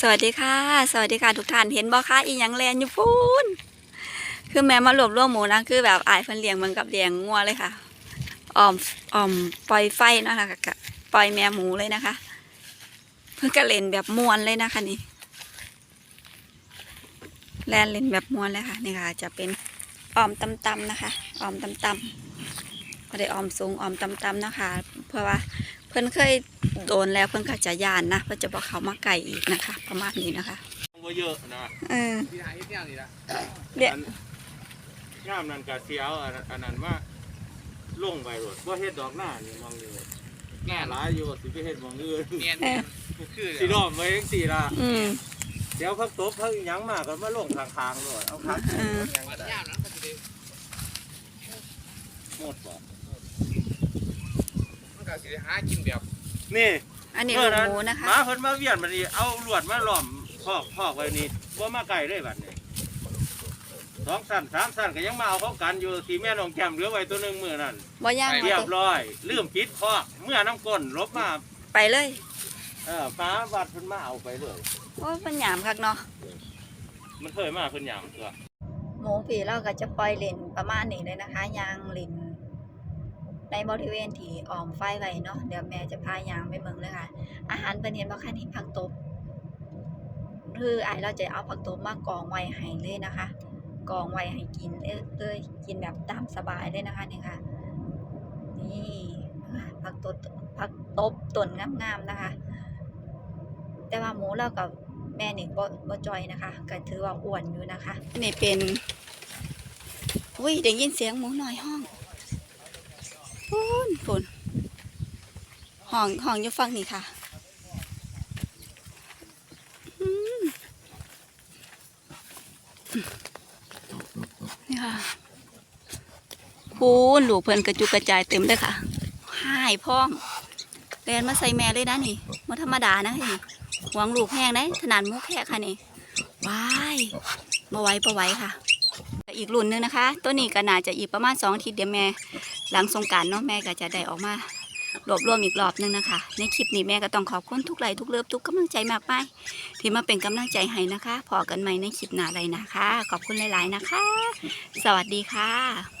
สวัสดีค่ะ สวัสดีค่ะทุกท่านเห็นบ่คะอีหยังแลนอยู่พูนคือแม่มารวบรวมหมูนะคือแบบอายเพิ่นเลี้ยงเหมือนกับเลี้ยงงัวเลยค่ะอ่อมอ่อมปล่อยไฟนะคะกะปล่อยแม่หมูเลยนะคะ เพิ่นก็เล่นแบบมวนเลยนะคะนี่แลนเล่นแบบมวนเลยค่ะนี่ค่ะ จะเป็นอ่อมตำๆนะคะอ่อมตำๆก็ได้อ่อมสูงอ่อมตำๆนะคะ เพราะว่า พิ่นเคยโดนแล้วเพิ่นก็จะย่านนะเพิ่นจะบอกเขามาไก่อีกนะคะ ประมาณนี้นะคะว่าเยอะนะเออที่หาที่อย่างนี้ละเดี๋ยวอันย่ามนั้นกะเสียวอันอันนั้นว่าลงไปรถว่าเฮ็ดดอกหน้านี่มองอยู่หน้าหลายอยู่สิไปเฮ็ดหมองอื่นเนียนเนียนคือสิรอบไว้จังซี่ล่ะอืมเดี๋ยวพักตบพักอิหยังมาก็มาลงทางทางๆด้วยเอาพักเออวัดยามนะก็จะได้หมดบ่มัน ก็สิหากินแบบนี่อันนี้เมื่ลูอกนั้นหมูนะคะหมาเพิ่นมาเวียนบัดนี้เอาลวดมาล้อมพอกพอกไว้นี่บ่มาไกลเลยบัดนี้สองสั้นสามสั้นก็ยังมาเอาเขากันอยู่สีแม่นองแก้มเหลือไว้ตัวหนึ่งมือนั้นบ่ย่างเรียบมาร้อยลืมปิดคอกเมื่อน้ำก้นลบมาไปเลยเออฟ้าวัดเพิ่นมาเอาไปเลยโอ้ยมันหยามคักเนาะมันเคยมาเพิ่นหยังตัวหมูผีเราก็จะปล่อยเล่นประมาณนี้เลยนะคะยางเล่น บริเวณที่ออมไฟไว้เนาะเดี๋ยวแม่จะพายางไปเมืองเลยค่ะ อาหารเป็นเห็นบ่คะนี่ผักตบคือไอเราจะเอาผักตบมากองไว้ให้เลยนะคะกองไว้ให้กินเลยเลยกินแบบตามสบายเลยนะคะนี่ค่ะนี่ผักตบผักตบต้นงามๆนะคะ แต่ว่าหมูเรากับแม่นี่บ่บ่จอยนะคะก็ถือว่าอ้วนอยู่นะคะนี่เป็นอุ้ยได้ยินเสียงหมูหน่อยห้อง ฟูนห้องห้องอยู่ฝั่งนี้ค่ะนี่ค่ะฟูนลูกเพิ่นกระจุกกระจายเต็มเลยค่ะหายพร้อมเรียนมาใส่แม่เลยนะนี่มาธรรมดานะนี่หวังลูกแห้งได้ขนาดมุกแค่ค่ะนี่ว้ายมาไว้ปะไว้ค่ะ อีกรุ่นหนึงนะคะ ตัวนี้ก็น่าจะอีกประมาณสองทีเดียวแม่หลังสงการเนาะแม่ก็จะได้ออกมารวบรวมอีกรอบหนึงนะคะ ในคลิปนี้แม่ก็ต้องขอบคุณทุกไลค์ทุกเลิฟทุกกำลังใจมากไปที่มาเป็นกำลังใจให้นะคะ พอกันใหม่ในคลิปหน้าเลยนะคะ ขอบคุณหลาย ๆ นะคะ สวัสดีค่ะ